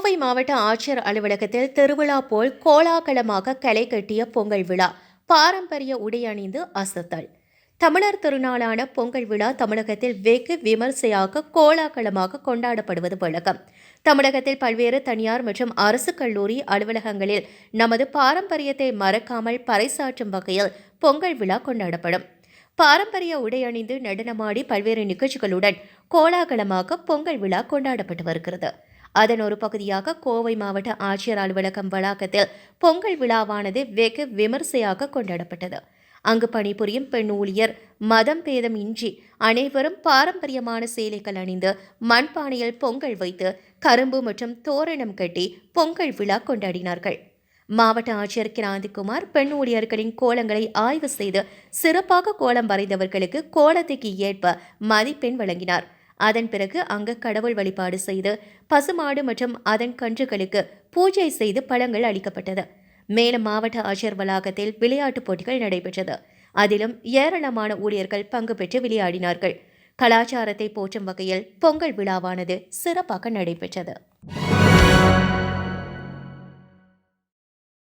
கோவை மாவட்ட ஆட்சியர் அலுவலகத்தில் திருவிழா போல் கோலாகலமாக களை கட்டிய பொங்கல் விழா. பாரம்பரிய உடை அணிந்து அசத்தல். தமிழர் திருநாளான பொங்கல் விழா தமிழகத்தில் வெகு விமர்சையாக கோலாகலமாக கொண்டாடப்படுவது வழக்கம். தமிழகத்தில் பல்வேறு தனியார் மற்றும் அரசு கல்லூரி அலுவலகங்களில் நமது பாரம்பரியத்தை மறக்காமல் பறைசாற்றும் வகையில் பொங்கல் விழா கொண்டாடப்படும். பாரம்பரிய உடை அணிந்து நடனமாடி பல்வேறு நிகழ்ச்சிகளுடன் கோலாகலமாக பொங்கல் விழா கொண்டாடப்பட்டு வருகிறது. அதன் ஒரு பகுதியாக கோவை மாவட்ட ஆட்சியர் அலுவலகம் வளாகத்தில் பொங்கல் விழாவானது வெகு விமர்சையாக கொண்டாடப்பட்டது. அங்கு பணிபுரியும் பெண் ஊழியர் மதம் பேதம் இன்றி அனைவரும் பாரம்பரியமான சேலைகள் அணிந்து மண்பானையில் பொங்கல் வைத்து கரும்பு மற்றும் தோரணம் கட்டி பொங்கல் விழா கொண்டாடினார்கள். மாவட்ட ஆட்சியர் கிராந்திக்குமார் பெண் ஊழியர்களின் கோலங்களை ஆய்வு செய்து சிறப்பாக கோலம் வரைந்தவர்களுக்கு கோலத்துக்கு ஏற்ப மதிப்பெண் வழங்கினார். அதன் பிறகு அங்கு கடவுள் வழிபாடு செய்து பசுமாடு மற்றும் அதன் கன்றுகளுக்கு பூஜை செய்து பழங்கள் அளிக்கப்பட்டது. மேலும் மாவட்ட ஆட்சியர் வளாகத்தில் விளையாட்டுப் போட்டிகள் நடைபெற்றது. அதிலும் ஏராளமான ஊழியர்கள் பங்கு பெற்று விளையாடினார்கள். கலாச்சாரத்தை போற்றும் வகையில் பொங்கல் விழாவானது சிறப்பாக நடைபெற்றது.